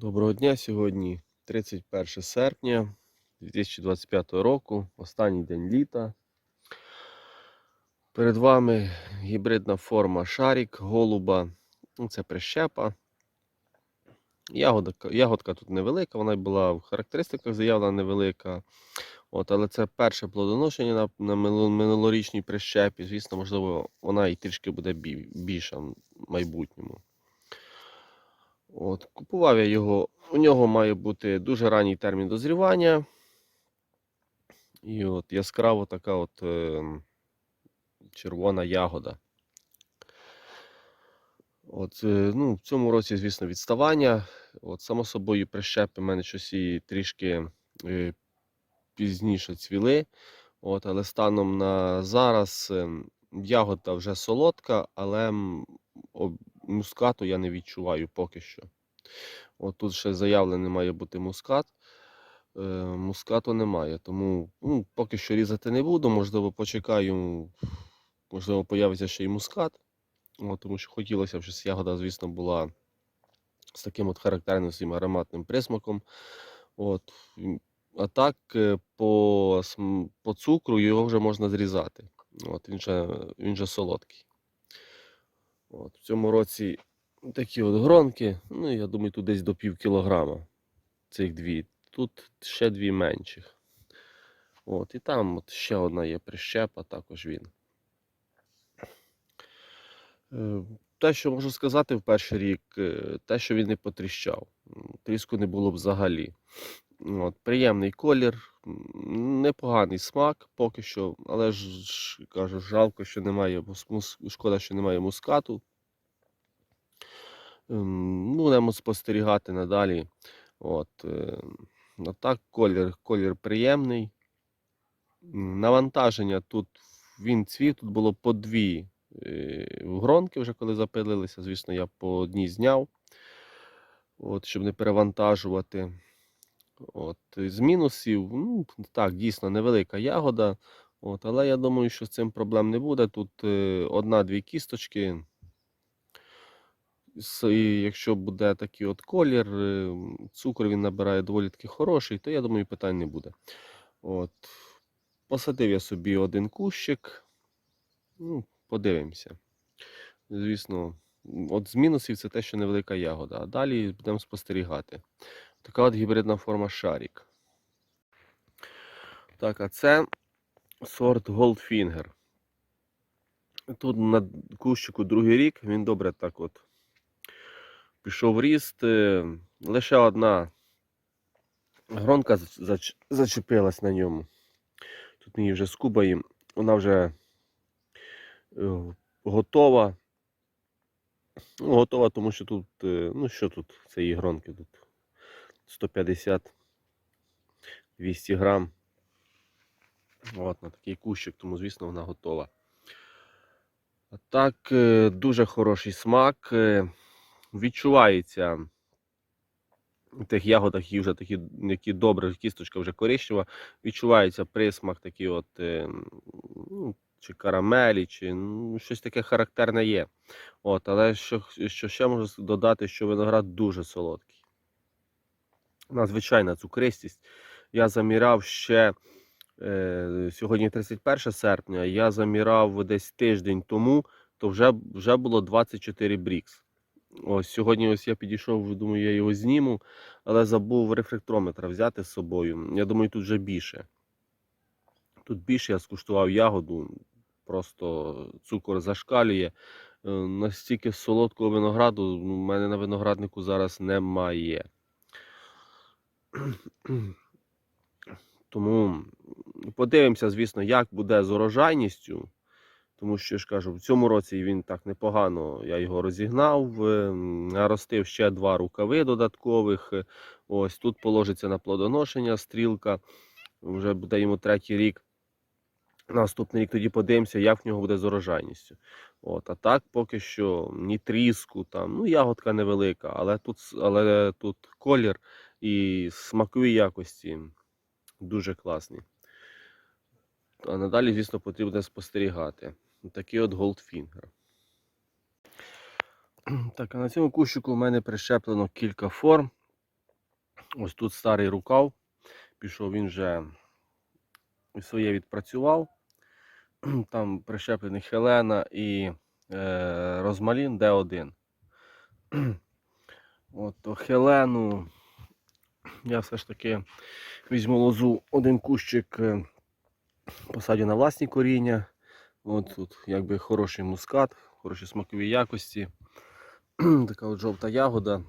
Доброго дня. Сьогодні 31 серпня 2025 року, останній день літа. Перед вами гібридна форма шарік, голуба. Ну, Це прищепа. Ягодка, ягодка тут невелика, вона була в характеристиках заявлена невелика. От, але це перше плодоношення на, на минулорічній прищепі. Звісно, можливо, вона і трішки буде більша в майбутньому. От, купував я його. У нього має бути дуже ранній термін дозрівання. І от яскраво така от е, червона ягода. От, е, ну, в цьому році, звісно, відставання. От, само собою, прищепи в мене щось і трішки е, пізніше цвіли. От, але станом на зараз е, ягода вже солодка, але мускату я не відчуваю поки що. От тут ще заявлений має бути мускат. Е, мускату немає, тому ну, поки що різати не буду. Можливо, почекаю, можливо, появиться ще й мускат. От, тому що хотілося б, щоб ягода, звісно, була з таким от характерним своїм ароматним присмаком. От. А так, е, по, по цукру його вже можна зрізати. От, він, же, він же солодкий. От, в цьому році такі от гронки. Ну, я думаю, тут десь до пів кілограма цих дві. Тут ще дві менших. От, і там от ще одна є прищепа, також він. Е, Те, що можу сказати в перший рік, е, те, що він не потріщав. Тріску не було взагалі. От, приємний колір, непоганий смак поки що, але ж, кажу, жалко, що немає шкода, що немає мускату. Ем, Ну, будемо спостерігати надалі. От, а так, колір, колір приємний. Навантаження тут він цвів, тут було по дві е, гронки вже коли запилилися. Звісно, я по одній зняв, от, щоб не перевантажувати. От, з мінусів, ну, так, дійсно невелика ягода. От, але я думаю, що з цим проблем не буде. Тут е, одна-дві кісточки. І якщо буде такий от колір, е, цукор він набирає доволі таки хороший, то я думаю, питань не буде. От. Посадив я собі один кущик. Ну, подивимося. Звісно, от з мінусів це те, що невелика ягода, а далі будемо спостерігати. Така от гібридна форма шарік. Так, а це сорт Goldfinger. Тут на кущику другий рік, він добре так от пішов ріст. е, Лише одна гронка зач- зач- зачепилась на ньому. Тут ми її вже скубаємо. Вона вже е, готова. Ну, готова, тому що тут, е, ну що тут, цієї гронки тут 150-200 грам. От, на такий кущик, тому, звісно, вона готова. Так, е, дуже хороший смак. е, Відчувається в тих ягодах, які вже такі, які добре, кісточка вже коричнева, відчувається присмак такий от, е, ну, чи карамелі, чи ну, щось таке характерне є. От, але що, що ще можу додати, що виноград дуже солодкий. Надзвичайна цукристість. Я заміряв ще е, сьогодні 31 серпня, я заміряв десь тиждень тому, то вже, вже було 24 брікс. Ось сьогодні ось я підійшов, думаю, я його зніму, але забув рефрактометра взяти з собою. Я думаю, тут вже більше. Тут більше я скуштував ягоду, просто цукор зашкалює. Е, Настільки солодкого винограду в мене на винограднику зараз немає. Тому подивимося, звісно, як буде з урожайністю. Тому що я ж кажу, в цьому році він так непогано. Я його розігнав, е, наростив ще два рукави додаткових. Ось тут положиться на плодоношення стрілка. Вже буде йому третій рік. Наступний рік тоді подивимося, як в нього буде з урожайністю. От, а так поки що ні тріску, там, ну ягодка невелика, але тут, але тут колір і смакові якості дуже класні. А надалі, звісно, потрібно спостерігати. Такий от Goldfinger. Так, а на цьому кущику в мене прищеплено кілька форм. Ось тут старий рукав. Пішов, він вже своє відпрацював. Там прищеплений Хелена і е, Розмалін Д1. От, Хелену я все ж таки візьму лозу один кущик, е, посадю на власні коріння. От тут якби хороший мускат, хороші смакові якості. Така от жовта ягода.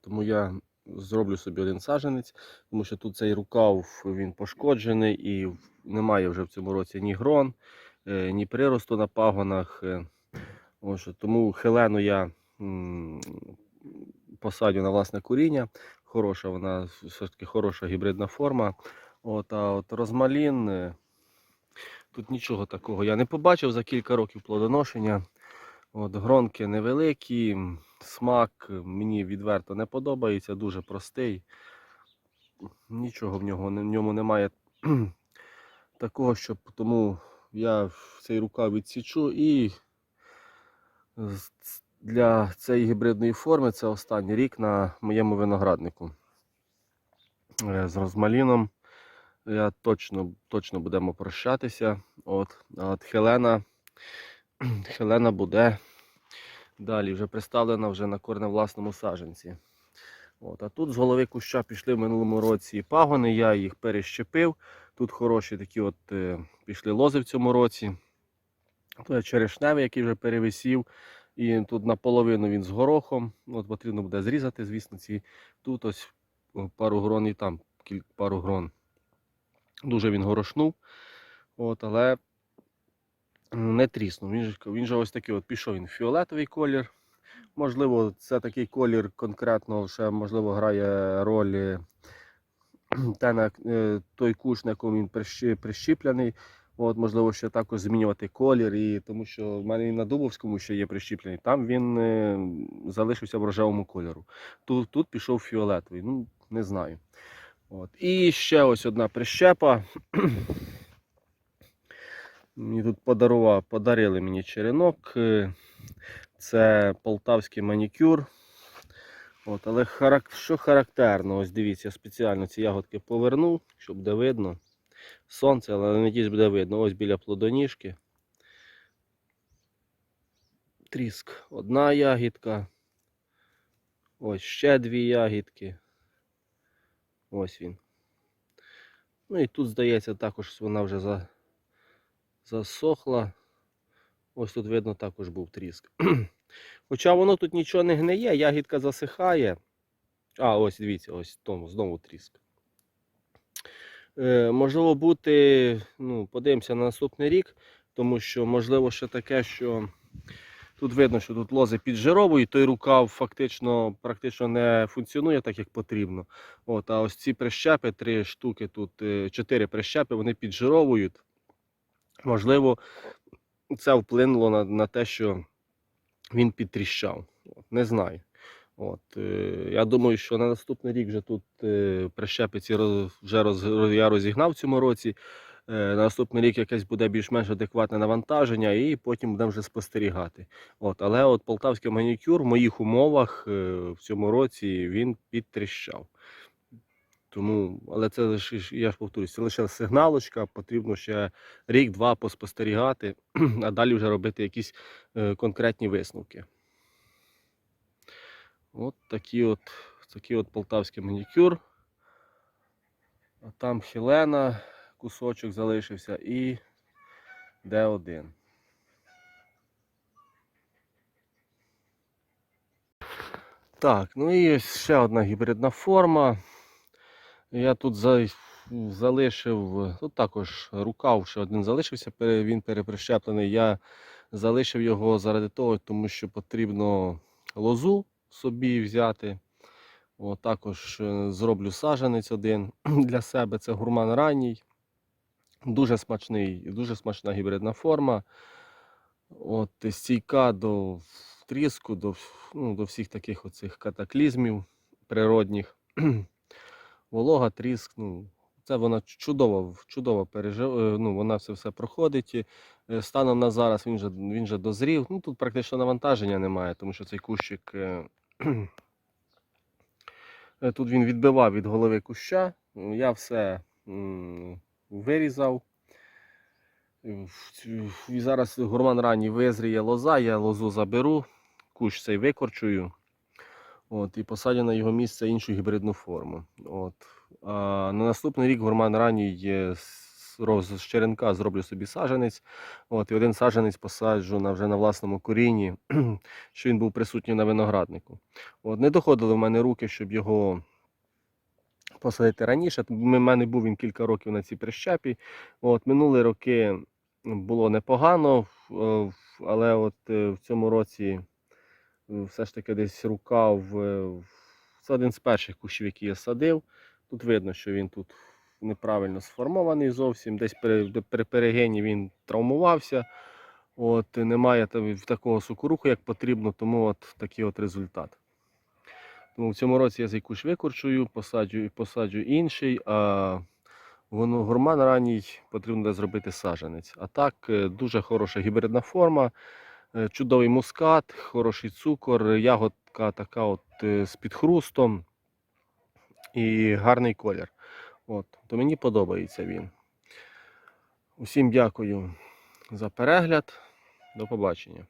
Тому я зроблю собі один саджанець, тому що тут цей рукав він пошкоджений і немає вже в цьому році ні грон, е, ні приросту на пагонах. е. Тому хелену я посадю на власне коріння. Хороша вона, все ж таки хороша гібридна форма. От, а от розмалін, е, тут нічого такого я не побачив за кілька років плодоношення. От, гронки невеликі, смак мені відверто не подобається, дуже простий. Нічого в нього в ньому немає такого, щоб тому я цей рукав відсічу і для цієї гібридної форми це останній рік на моєму винограднику. Е, З розмаліном я точно, точно будемо прощатися. От, от Хелена, Хелена буде далі вже представлена вже на корневласному саджанці. От, а тут з голови куща пішли в минулому році пагони, я їх перещепив. Тут хороші такі от е, пішли лози в цьому році. То є черешневий, який вже перевисів. І тут наполовину він з горохом. От потрібно буде зрізати, звісно, ці тут ось пару грон і там пару грон. Дуже він горошнув. От, але не тріснув. Він же, він же ось такий от пішов він фіолетовий колір. Можливо, це такий колір конкретно ще можливо грає роль те, е, той кущ, на якому він прищі- прищіплений. От, можливо, ще також змінювати колір, і тому що в мене і на Дубовському ще є прищіплений. Там він е, залишився в рожевому кольору. Тут, тут пішов фіолетовий. Ну, не знаю. От. І ще ось одна прищепа. Мені тут подарував, подарили мені черенок. е, Це полтавський манікюр. От, але харак... що характерно, ось дивіться, я спеціально ці ягодки повернув, щоб буде видно. Сонце, але надіюсь буде видно. Ось біля плодоніжки. Тріск. Одна ягідка. Ось ще дві ягідки. Ось він. Ну і тут, здається, також вона вже за... засохла. Ось тут видно також був тріск. Хоча воно тут нічого не гниє, ягідка засихає. А, ось дивіться, ось тому знову тріск. Е, можливо бути, ну, подивимося на наступний рік, тому що можливо ще таке, що тут видно, що тут лози піджировують, той рукав фактично практично не функціонує так, як потрібно. От, а ось ці прищепи, три штуки, тут е, чотири прищепи, вони піджировують. Можливо, це вплинуло на, на те, що він підтріщав. От, не знаю. От, е, я думаю, що на наступний рік вже тут е, прищепи ці роз, вже роз, я розігнав в цьому році. Е, на наступний рік якесь буде більш-менш адекватне навантаження, і потім будемо вже спостерігати. От, але от полтавський манікюр в моїх умовах в цьому році він підтріщав. Тому, але це лише, я ж повторюсь, це лише сигналочка, потрібно ще рік-два поспостерігати, а далі вже робити якісь конкретні висновки. От такий от, такий от полтавський манікюр. А там Хелена, кусочок залишився і Д1. Так, ну і ось ще одна гібридна форма. Я тут за- залишив, тут також рукав ще один залишився, він переприщеплений. Я залишив його заради того, тому що потрібно лозу собі взяти. О, також е, зроблю саджанець один для себе. Це гурман ранній. Дуже смачний, дуже смачна гібридна форма. От, стійка до тріску, до, ну, до всіх таких оцих катаклізмів природних. Волога, тріск, ну, це вона чудово, чудово пережив, ну, вона все все проходить. Е, Станом на зараз він же, він же дозрів. Ну, тут практично навантаження немає, тому що цей кущик е, Е, Тут він відбивав від голови куща. Я все вирізав. Е, І зараз гурман ранній визріє лоза, я лозу заберу, кущ цей викорчую. От, і посадю на його місце іншу гібридну форму. От. А на наступний рік гурман ранній е, роз- з черенка зроблю собі саджанець. От, і один саджанець посаджу на, вже на власному корінні, що він був присутній на винограднику. От, не доходили в мене руки, щоб його посадити раніше. У мене був він кілька років на цій прищепі. От, минулі роки було непогано, е, але от е, в цьому році е, все ж таки десь рука це один з перших кущів, які я садив. Тут видно, що він тут неправильно сформований зовсім. Десь при, при перегині він травмувався. От, немає такого сукоруху, як потрібно, тому от такий от результат. Тому в цьому році я цей кущ викорчую, посаджу, посаджу інший, а воно гурман ранній потрібно зробити саджанець. А так, е, дуже хороша гібридна форма, е, чудовий мускат, хороший цукор, ягодка така от е, з підхрустом і гарний колір. От, то мені подобається він. Усім дякую за перегляд. До побачення.